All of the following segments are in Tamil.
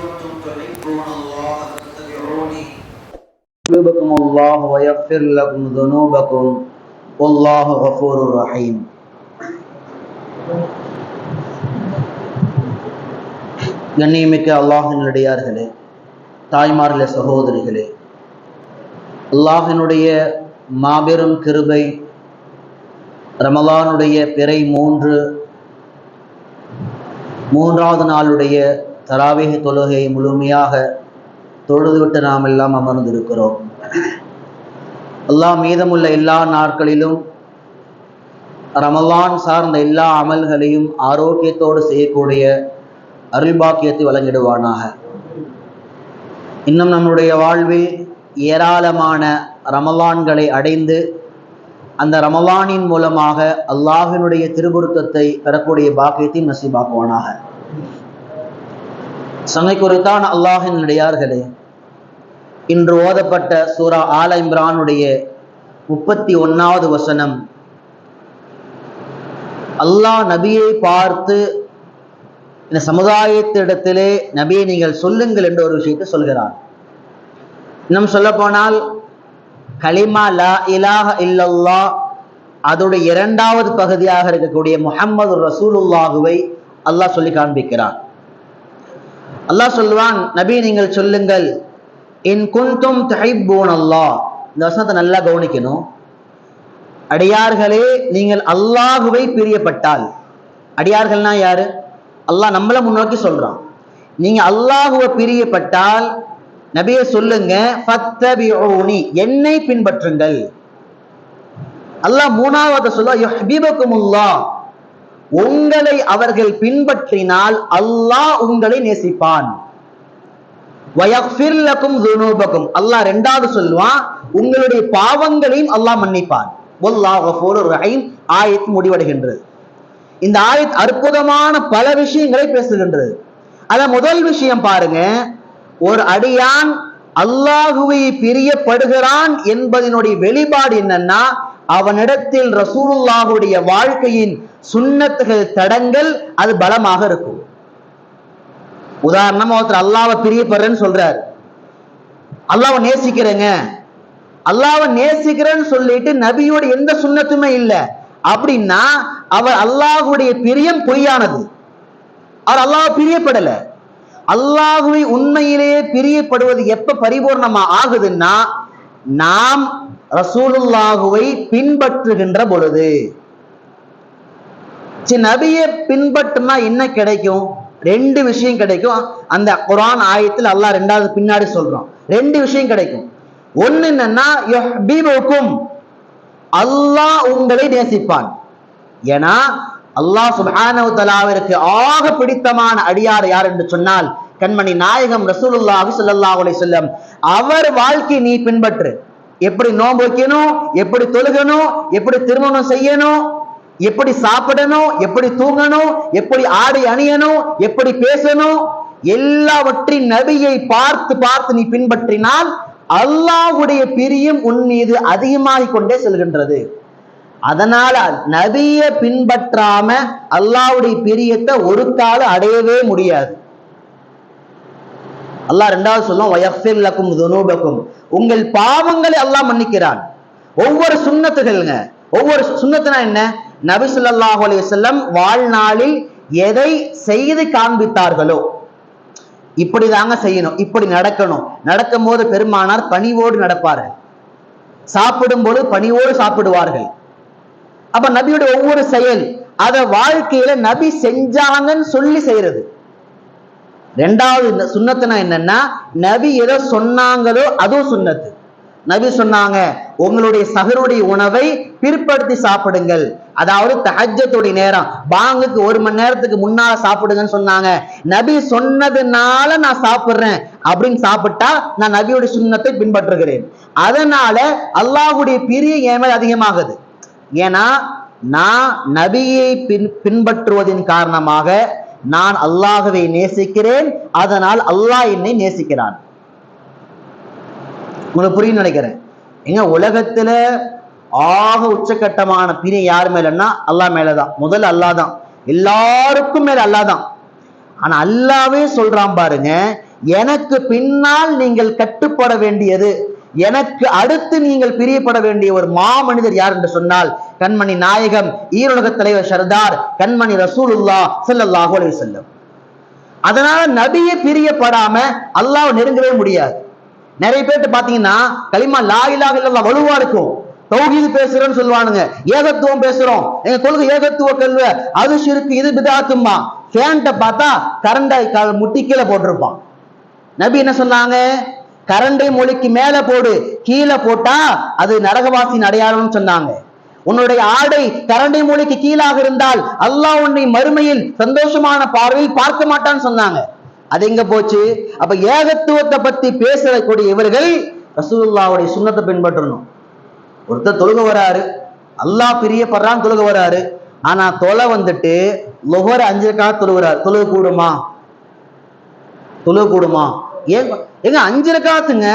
كنتم تحبون الله فاتبعوني يحببكم الله ويغفر لكم ذنوبكم والله غفور رحيم கண்ணியமிக்க அல்லாஹினுடையார்களே தாய்மார்களே சகோதரிகளே அல்லாஹினுடைய மாபெரும் கிருபை ரமலானுடைய பிறை மூன்று மூன்றாவது நாளுடைய தராவேக தொழுகையை முழுமையாக தொழுதுவிட்டு நாம் எல்லாம் அமர்ந்திருக்கிறோம். அல்லாஹ் மீதமுள்ள எல்லா நாட்களிலும் ரமலான் சார்ந்த எல்லா அமல்களையும் ஆரோக்கியத்தோடு செய்யக்கூடிய அருள்பாக்கியத்தை வழங்கிடுவானாக. இன்னும் நம்முடைய வாழ்வில் ஏராளமான ரமலான்களை அடைந்து அந்த ரமலானின் மூலமாக அல்லாஹினுடைய திருபுருத்தத்தை பெறக்கூடிய பாக்கியத்தை நசீபாக்குவானாக. சங்கை குறித்தான் அல்லாஹின் நடிகார்களே இன்று ஓதப்பட்ட சூரா ஆல இம்ரானுடைய முப்பத்தி ஒன்னாவது வசனம். அல்லாஹ் நபியை பார்த்து இந்த சமுதாயத்திடத்திலே நபியை நீங்கள் சொல்லுங்கள் என்ற ஒரு விஷயத்தை சொல்கிறார். இன்னும் சொல்ல போனால் கலிமா லா இலாஹ இல்லல்லா அதோடைய இரண்டாவது பகுதியாக இருக்கக்கூடிய முஹம்மது ரசூலுல்லாஹுவை அல்லாஹ் சொல்லி காண்பிக்கிறான் அல்லாஹ் சொல்லுவான் நபி நீங்கள் சொல்லுங்கள். இன் குந்தும் தஹிப்பூன் அல்லாஹ். இந்த வசனத்தை நல்லா கவனிக்கணும். அடியார்களே நீங்கள் அல்லாஹுவை பிரியப்பட்டால். அடியார்கள்னா யாரு? அல்லாஹ் நம்மளை முன்னோக்கி சொல்றான். நீங்க அல்லாஹுவை பிரியப்பட்டால் நபியை சொல்லுங்க ஃபத்தபிஊனி என்னை பின்பற்றுங்கள். அல்லாஹ் மூணாவது சொல்ல யுஹ்பிபகுமுல்லாஹ் உங்களை அவர்கள் பின்பற்றினால் அல்லாஹ் உங்களை நேசிப்பான். அல்லாஹ் ரெண்டாவது சொல்லுவான் உங்களுடைய பாவங்களையும் அல்லாஹ் மன்னிப்பான். ஆயத் முடிவடைகின்றது. இந்த ஆயத் அற்புதமான பல விஷயங்களை பேசுகின்றது. அத முதல் விஷயம் பாருங்க ஒரு அடியான் அல்லாஹுவை பிரியப்படுகிறான் என்பதனுடைய வெளிப்பாடு என்னன்னா அவனிடத்தில் ரசூலுல்லாஹுடைய வாழ்க்கையின் சுண்ணத்துகள் தடங்கள் அது பலமாக இருக்கும். உதாரணமா ஒருத்தர் அல்லாவை பிரியப்படுறேன்னு சொல்றாரு. அல்லாவை நேசிக்கிறேங்க. அல்லாவை நேசிக்கிறேன்னு சொல்லிட்டு நபியோட எந்த சுண்ணத்துமே இல்லை. அப்படின்னா அவர் அல்லாஹுடைய பிரியம் பொய்யானது. அவர் அல்லாஹ் பிரியப்படல. அல்லாஹுவை உண்மையிலேயே பிரியப்படுவது எப்ப பரிபூர்ணமா ஆகுதுன்னா நாம் ரசூலுல்லாஹுவை பின்பற்றுகின்ற பொழுது சரி நபியை பின்பற்றுனா என்ன கிடைக்கும்? ரெண்டு விஷயம் கிடைக்கும். அந்த குரான் ஆயத்தில் அல்லாஹ் ரெண்டாவது பின்னாடி சொல்றோம் ரெண்டு விஷயம் கிடைக்கும். ஒன்னு என்னன்னா அல்லாஹ் உங்களை நேசிப்பான். ஏன்னா அல்லாஹ் சுப்ஹானஹு தலாவிற்கு ஆக பிடித்தமான அடியார் யார் என்று சொன்னால் கண்மணி நாயகம் ரசூலுல்லாஹி ஸல்லல்லாஹு அலைஹி அவர் வாழ்க்கை நீ பின்பற்று. எப்படி நோன்பு வைக்கணும் எப்படி தொழுகணும் எப்படி திருமணம் செய்யணும் எப்படி சாப்பிடணும் எப்படி தூங்கணும் எப்படி ஆடை அணியணும் எப்படி பேசணும் எல்லாவற்றின் நபியை பார்த்து பார்த்து நீ பின்பற்றினால் அல்லாஹுடைய பிரியம் உன் மீது அதிகமாகிக் கொண்டே செல்கின்றது. அதனால நபியை பின்பற்றாம அல்லாவுடைய பிரியத்தை ஒரு காலம் அடையவே முடியாது. அல்லாஹ் ரெண்டாவது சொல்லும் வயஃபிர் லக்கும் துனூபக்கும். உங்கள் பாவங்களை அல்லாஹ் மன்னிக்கிறான். ஒவ்வொரு சுண்ணத்துகள்ங்க ஒவ்வொரு சுண்ணத்துனா என்ன? நபி சொல்லாஹு அலி வல்லம் வாழ்நாளில் எதை செய்து காண்பித்தார்களோ இப்படி தாங்க செய்யணும் இப்படி நடக்கணும். நடக்கும் போது பெருமானார் பணிவோடு நடப்பார்கள். சாப்பிடும் போது பணிவோடு சாப்பிடுவார்கள். அப்ப நபியோட ஒவ்வொரு செயல் அத வாழ்க்கையில நபி செஞ்சாங்கன்னு சொல்லி செய்யறது. ரெண்டாவது இந்த சுண்ணத்துனா என்னன்னா நபி எதை சொன்னாங்களோ அதுவும் சுண்ணத்து. நபி சொன்னாங்க உங்களுடைய சகருடைய உணவை பிற்படுத்தி சாப்பிடுங்கள். அதாவது தஹஜத்துடைய நேரம். பாங்குக்கு ஒரு மணி நேரத்துக்கு முன்னால சாப்பிடுங்கன்னு சொன்னாங்க. நபி சொன்னதுனால நான் சாப்பிடுறேன். அப்படின்னு சாப்பிட்டா நான் நபியுடைய சுண்ணத்தை பின்பற்றுகிறேன். அதனால அல்லாஹுடைய பிரிய என் மேல் அதிகமாகுது. ஏன்னா நான் நபியை பின் பின்பற்றுவதின் காரணமாக நான் அல்லாஹுவை நேசிக்கிறேன் அதனால் அல்லாஹ் என்னை நேசிக்கிறான். உங்களுக்கு புரியும் நினைக்கிறேன். எங்க உலகத்துல ஆக உச்சக்கட்டமான பிணை யார் மேலன்னா அல்லாஹ் மேலதான். முதல் அல்லாஹ் தான் எல்லாருக்கும் மேல அல்லாஹ் தான் ஆனா அல்லாவே சொல்றான் பாருங்க எனக்கு பின்னால் நீங்கள் கட்டுப்பட வேண்டியது எனக்கு அடுத்து நீங்கள் பிரியப்பட வேண்டிய ஒரு மாமனிதர் யார் என்று சொன்னால் கண்மணி நாயகம் ஈரோலக தலைவர் சர்தார் கண்மணி ரசூலுல்லா ஸல்லல்லாஹு அலைய செல்லும் அதனால நபியை பிரியப்படாம அல்லாஹ் நெருங்கவே முடியாது. நிறைய பேர்ட்டு பாத்தீங்கன்னா களிமா லா இலாஹ வலுவா இருக்கும். தௌஹீது பேசுறோம்னு சொல்லுவானுங்க. ஏகத்துவம் பேசுறோம். எங்க கொள்கை ஏகத்துவ கல்வி. அது சிறுக்கு இது பிதாத்துமா ஃபேண்ட்டை பார்த்தா கரண்டை கால் முட்டி கீழே போட்டிருப்பான். நபி என்ன சொன்னாங்க? கரண்டை மொழிக்கு மேல போடு கீழே போட்டா அது நரகவாசின் அடையாளம்னு சொன்னாங்க. உன்னுடைய ஆடை கரண்டை மொழிக்கு கீழாக இருந்தால் அல்லாஹ் உன்னை மறுமையில் சந்தோஷமான பார்வையில் பார்க்க மாட்டான்னு சொன்னாங்க. அது எங்க போச்சு? அப்ப ஏகத்துவத்தை பத்தி பேசக்கூடிய இவர்கள் ரசூல்லாவுடைய சுண்ணத்தை பின்பற்றணும். ஒருத்தர் தொழுக வராரு அல்லாஹ் பிரியப்படுறான்னு தொழுக வராரு. ஆனா தொலை வந்துட்டு லொஹர் அஞ்சு கால தொழுகிறார். தொழுக கூடுமா தொழுக கூடுமா ஏன் ஏங்க அஞ்சு ரக்காத்துங்க.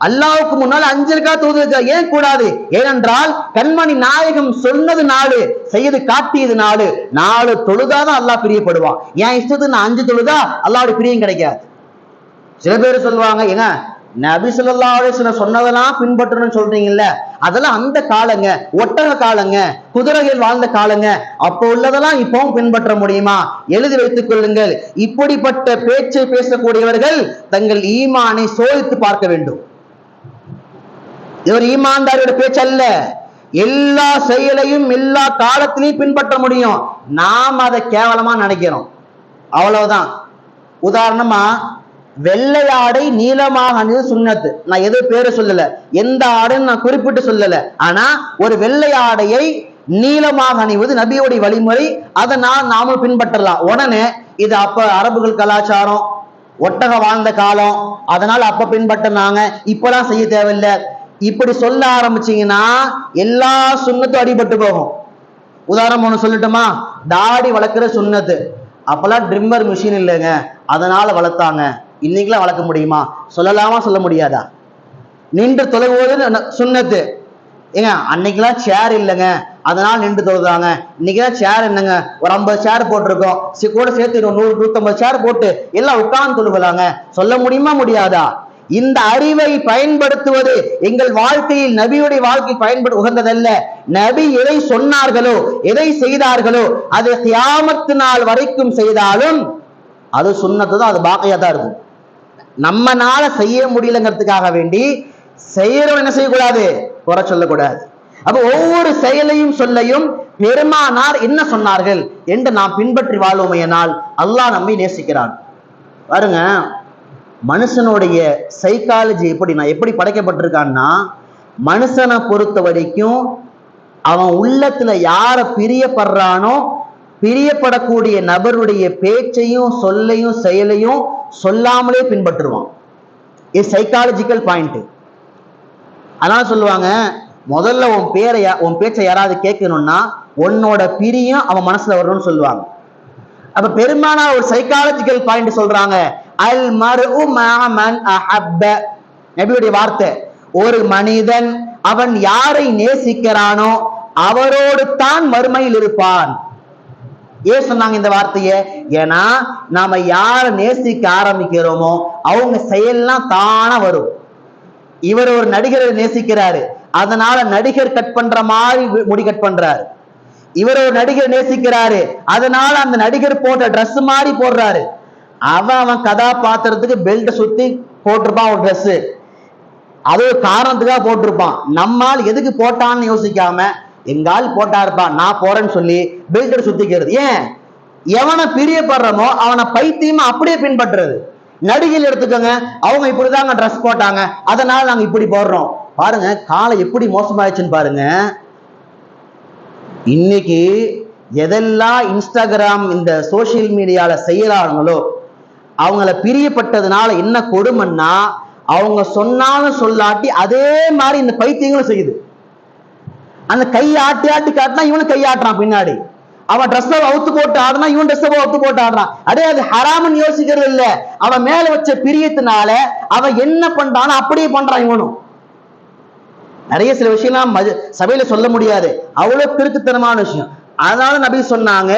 அல்லாவுக்கு முன்னால் அஞ்சு ரக்கா தொழுது ஏன் கூடாது? ஏனென்றால் கண்மணி நாயகம் சொன்னது நாடு செய்து காட்டியது நாடு நாலு தொழுதாதான் அல்லாஹ் பிரியப்படுவான். என் இஷ்டத்துக்கு நான் அஞ்சு தொழுதா அல்லாவோட பிரியம் கிடைக்காது. சில பேர் சொல்லுவாங்க ஏங்க நபி ஸல்லல்லாஹு சொன்னதெல்லாம் பின்பற்றணும்னு சொல்றீங்கல்ல? அதெல்லாம் அந்த காலங்க ஒட்டக காலங்க குதிரைகள் வாழ்ந்த காலங்க. அப்போ உள்ளதெல்லாம் இப்பவும் பின்பற்ற முடியுமா? எழுதி வைத்துக் கொள்ளுங்கள். இப்படிப்பட்ட பேச்சை பேசக்கூடியவர்கள் தங்கள் ஈமானை சோதித்து பார்க்க வேண்டும். இவர் ஈமான்தாரோட பேச்சு அல்ல எல்லா செயலையும் எல்லா காலத்திலையும் பின்பற்ற முடியும். நாம் அதை கேவலமா நினைக்கிறோம். அவ்வளவுதான். உதாரணமா வெள்ளை ஆடை நீளமாக அணிவது சுண்ணத்து. நான் எது பேரு சொல்லல. எந்த ஆடைன்னு நான் குறிப்பிட்டு சொல்லல. ஆனா ஒரு வெள்ளை ஆடையை நீளமாக அணிவது நபியோடைய வழிமுறை. அதை நான் நாமும் பின்பற்றலாம். உடனே இது அப்ப அரபுகள் கலாச்சாரம் ஒட்டகம் வாழ்ந்த காலம். அதனால அப்ப பின்பற்றினாங்க இப்பெல்லாம் செய்ய தேவையில்லை. இப்படி சொல்ல ஆரம்பிச்சீங்கன்னா எல்லா சுண்ணத்தும் அடிபட்டு போகும். உதாரணம் ஒண்ணு சொல்லட்டுமா? தாடி வளர்க்குற சுண்ணத்து. அப்பெல்லாம் ட்ரிம்மர் மிஷின் இல்லைங்க. அதனால வளர்த்தாங்க. இன்னைக்கெல்லாம் வளர்க்க முடியுமா? சொல்லலாமா சொல்ல முடியாதா? நின்று தொலைவது சுண்ணத்து. ஏங்க அன்னைக்கெல்லாம் சேர் இல்லைங்க. அதனால நின்று தொழுதாங்க. இன்னைக்கெல்லாம் சேர் என்னங்க? ஒரு ஐம்பது சேர் போட்டிருக்கோம். சி- கூட சேர்த்து நூறு நூத்தம்பது சேர் போட்டு எல்லாம் உட்கார்ந்து தொழுகலாங்க. சொல்ல முடியுமா முடியாதா? இந்த அறிவை பயன்படுத்துவது எங்கள் வாழ்க்கையில் நபியுடைய வாழ்க்கை பயன்படு உகந்ததல்ல. நபி எதை சொன்னார்களோ எதை செய்தார்களோ அது தியாமத்து நாள் வரைக்கும் செய்தாலும் அது சுண்ணத்து தான் அது பாக்கையா தான் இருக்கும். நம்மனால செய்ய முடியலங்கிறதுக்காக வேண்டி செய்யறோம் என்ன செய்யக்கூடாது? குறை சொல்லக்கூடாது. அப்ப ஒவ்வொரு செயலையும் சொல்லையும் பெருமானார் என்ன சொன்னார்கள் என்று நாம் பின்பற்றி வாழ்வோமையனால் அல்லாஹ் நம்மை நேசிக்கிறான். பாருங்க மனுஷனுடைய சைக்காலஜி எப்படி நான் எப்படி படைக்கப்பட்டிருக்கான்னா மனுஷனை பொறுத்த வரைக்கும் அவன் உள்ளத்துல யார பிரியப்படுறானோ பிரியப்படக்கூடிய நபருடைய பேச்சையும் சொல்லையும் செயலையும் சொல்லாமலே பின்பற்றுவான். இது சைக்காலஜிக்கல் பாயிண்ட் அதனால சொல்லுவாங்க முதல்ல உன் பேரை யா- உன் பேச்சை யாராவது கேட்கணும்னா உன்னோட பிரியம் அவன் மனசுல வரணும்னு சொல்லுவாங்க. அப்ப பெரும்பாலான ஒரு சைக்காலஜிக்கல் பாயிண்ட் சொல்றாங்க அல் மர்உ அஹப்ப. நபியுடைய வார்த்தை ஒரு மனிதன் அவன் யாரை நேசிக்கிறானோ அவரோடு தான் மறுமையில் இருப்பான். ஏன் சொன்னாங்க இந்த வார்த்தையை? ஏன்னா நாம யாரை நேசிக்க ஆரம்பிக்கிறோமோ அவங்க செயல்லாம் தானா வரும். இவர் ஒரு நடிகரை நேசிக்கிறாரு. அதனால நடிகர் கட் பண்ற மாதிரி முடி கட் பண்றாரு. இவர் ஒரு நடிகர் நேசிக்கிறாரு. அதனால அந்த நடிகர் போட்ட ட்ரெஸ் மாதிரி போடுறாரு. அவன் அவன் கதாபாத்திரத்துக்கு பெல்ட்டை சுத்தி போட்டிருப்பான் ஒரு ட்ரெஸ் அது ஒரு காரணத்துக்காக போட்டிருப்பான். நம்மால் எதுக்கு போட்டான்னு யோசிக்காம எங்கால் போட்டா இருப்பான். நான் போறேன்னு சொல்லி பெல்ட் சுத்திக்கிறது. ஏன்? எவனை பிரியப்படுறமோ அவனை பைத்தியமா அப்படியே பின்பற்றுறது. நடிகையில் எடுத்துக்கோங்க. அவங்க இப்படிதாங்க ட்ரெஸ் போட்டாங்க. அதனால நாங்க இப்படி போடுறோம். பாருங்க காலம் எப்படி மோசமாயிடுச்சுன்னு பாருங்க. இன்னைக்கு எதெல்லாம் இன்ஸ்டாகிராம் இந்த சோஷியல் மீடியால செய்யறாங்களோ அவங்கள பிரியப்பட்டதுனால என்ன கொடுமைன்னா அவங்க சொன்னாலும் சொல்லாட்டி அதே மாதிரி இந்த பைத்தியங்களும் செய்யுது. அந்த கை ஆட்டி ஆட்டி காட்டினா இவனும் கை ஆட்டுறான் பின்னாடி. அவன் ட்ரெஸ் அவுத்து போட்டு ஆடுனா இவன் ட்ரெஸ் அவுத்து போட்டு ஆடுறான். அதே அது ஹராமன் யோசிக்கிறது இல்ல. அவன் மேல வச்ச பிரியத்தினால அவன் என்ன பண்றானோ அப்படியே பண்றான் இவனும். நிறைய சில விஷயம்லாம் சபையில சொல்ல முடியாது. அவ்வளவு கிறுக்குத்தனமான விஷயம். அதனால நபி சொன்னாங்க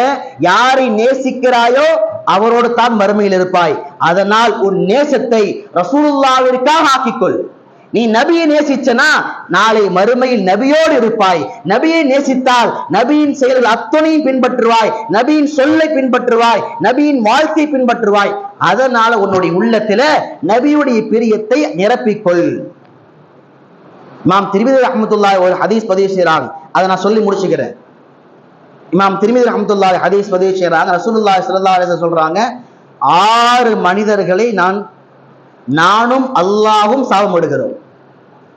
யாரை நேசிக்கிறாயோ அவரோடு தான் மறுமையில் இருப்பாய். அதனால் உன் நேசத்தை ரசூலுல்லாவிற்காக ஆக்கிக்கொள். நீ நபியை நேசிச்சனா? நாளை மறுமையில் நபியோடு இருப்பாய். நபியை நேசித்தால் நபியின் செயல்கள் அத்தனையும் பின்பற்றுவாய். நபியின் சொல்லை பின்பற்றுவாய். நபியின் வாழ்க்கை பின்பற்றுவாய். அதனால உன்னுடைய உள்ளத்துல நபியுடைய பிரியத்தை நிரப்பிக்கொள். இமாம் திருமிதி அஹமதுல்லா ஒரு ஹதீஸ் பதிவு செய்றாங்க. அதை நான் சொல்லி முடிச்சுக்கிறேன். இமாம் திருமிதி அஹமதுல்லா ஹதீஸ் பதிவு செய்றாங்க. ரசூலுல்லா ஸல்லல்லாஹு சொல்றாங்க ஆறு மனிதர்களை நான் நானும் அல்லாவும் சாபம் எடுக்கிறோம்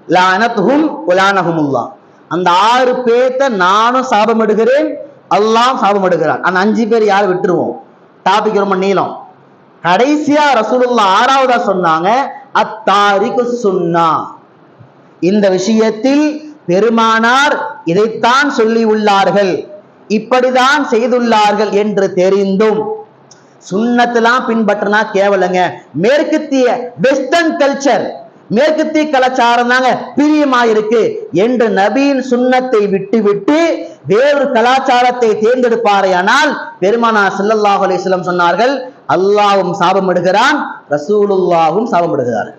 லானத்துஹும் உலானஹுமுல்லா. அந்த ஆறு பேர்த்த நானும் சாபம் எடுக்கிறேன் அல்லாஹ் எடுக்கிறான் அந்த அஞ்சு பேர் யார் விட்டுருவோம்? டாபிக் ரொம்ப நீளம். கடைசியா ரசூலுல்லா ஆறாவதா சொன்னாங்க அத்தாரிக்கு சுன்னா. இந்த விஷயத்தில் பெருமானார் இதைத்தான் சொல்லி உள்ளார்கள் இப்படிதான் செய்துள்ளார்கள் என்று தெரிந்தும் சுண்ணத்தெல்லாம் பின்பற்றினா கேவலங்க. மேற்கத்திய வெஸ்டர்ன் கல்ச்சர் மேற்கத்திய கலாச்சாரம் தாங்க பிரியமா இருக்கு என்று நபியின் சுண்ணத்தை விட்டு விட்டு வேறொரு கலாச்சாரத்தை தேர்ந்தெடுப்பாரையானால் பெருமானா ஸல்லல்லாஹு அலிஸ்லம் சொன்னார்கள் அல்லாவும் சாபமிடுகிறான் ரசூலுல்லாவும் சாபமிடுகிறார்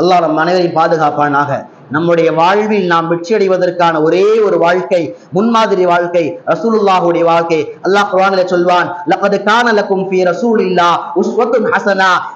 அல்லாஹ் நம் அனைவரையும் பாதுகாப்பானாக. நம்முடைய வாழ்வில் நாம் வெற்றி அடைவதற்கான ஒரே ஒரு வாழ்க்கை முன்மாதிரி வாழ்க்கை ரசூலுல்லாஹுடைய வாழ்க்கை. அல்லாஹ் குர்ஆனிலே சொல்வான் லகத் கான லக்கும் ஃபீ ரசூலில்லா உஸ்வத்துன்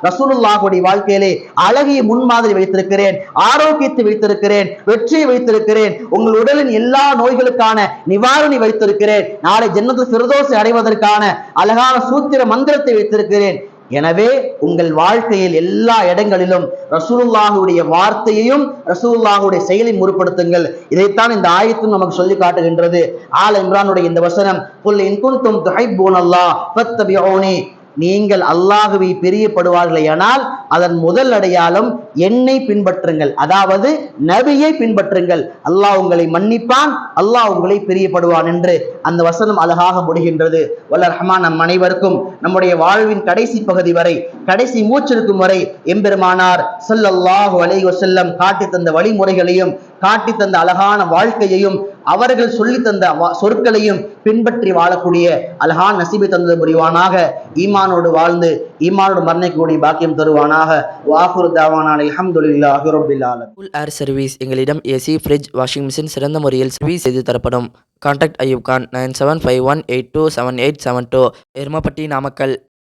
ரசூலுல்லாஹுடைய வாழ்க்கையிலே அழகிய முன்மாதிரி வைத்திருக்கிறேன் ஆரோக்கியத்தை வைத்திருக்கிறேன் வெற்றியை வைத்திருக்கிறேன் உங்கள் உடலின் எல்லா நோய்களுக்கான நிவாரணி வைத்திருக்கிறேன் நாளை ஜன்னத்து ஃபிர்தௌஸை அடைவதற்கான அழகான சூத்திர மந்திரத்தை வைத்திருக்கிறேன். எனவே உங்கள் வாழ்க்கையில் எல்லா இடங்களிலும் ரசூலுல்லாஹுடைய வார்த்தையையும் ரசூலுல்லாஹுடைய செயலை முற்படுத்துங்கள் இதைத்தான் இந்த ஆயத்தும் நமக்கு சொல்லி காட்டுகின்றது. ஆல இம்ரானுடைய இந்த வசனம் புல் இன் குன்தும் துஹிப்பூனல்லாஹ் ஃபத்தபிஊனி நீங்கள் அல்லாஹுவை பிரியப்படுவார்களேயானால் அதன் முதல் அடையாளம் என்னை பின்பற்றுங்கள். அதாவது நபியை பின்பற்றுங்கள். அல்லாஹ் உங்களை மன்னிப்பான் அல்லாஹ் உங்களை பிரியப்படுவான் என்று அந்த வசனம் அழகாக முடிகின்றது. வல்ல ரஹ்மான் நம் அனைவருக்கும் நம்முடைய வாழ்வின் கடைசி பகுதி வரை கடைசி மூச்சிருக்கும் வரை எம்பெருமானார் சொல்லல்லாஹு அலைஹி வஸல்லம் காட்டி தந்த வழிமுறைகளையும் காட்டி தந்த அழகான வாழ்க்கையையும் அவர்கள் சொல்லி தந்த வா- சொற்களையும் பின்பற்றி வாழக்கூடிய அல்ஹான் நசீபை தந்தது புரிவானாக. ஈமானோடு வாழ்ந்து ஈமானோடு மரணிக்கக்கூடிய பாக்கியம் தருவானாக. வாகுர் தாவானான் அல்ஹம்துலில்லாஹி ரப்பில் ஆலமீன். ஏர் சர்வீஸ் எங்களிடம் ஏசி ஃப்ரிட்ஜ் வாஷிங் மிஷின் சிறந்த முறையில் சர்வீஸ் செய்து தரப்படும். Contact Ayub Khan nine seven five one eight two seven eight seven two Erumapatti Namakkal.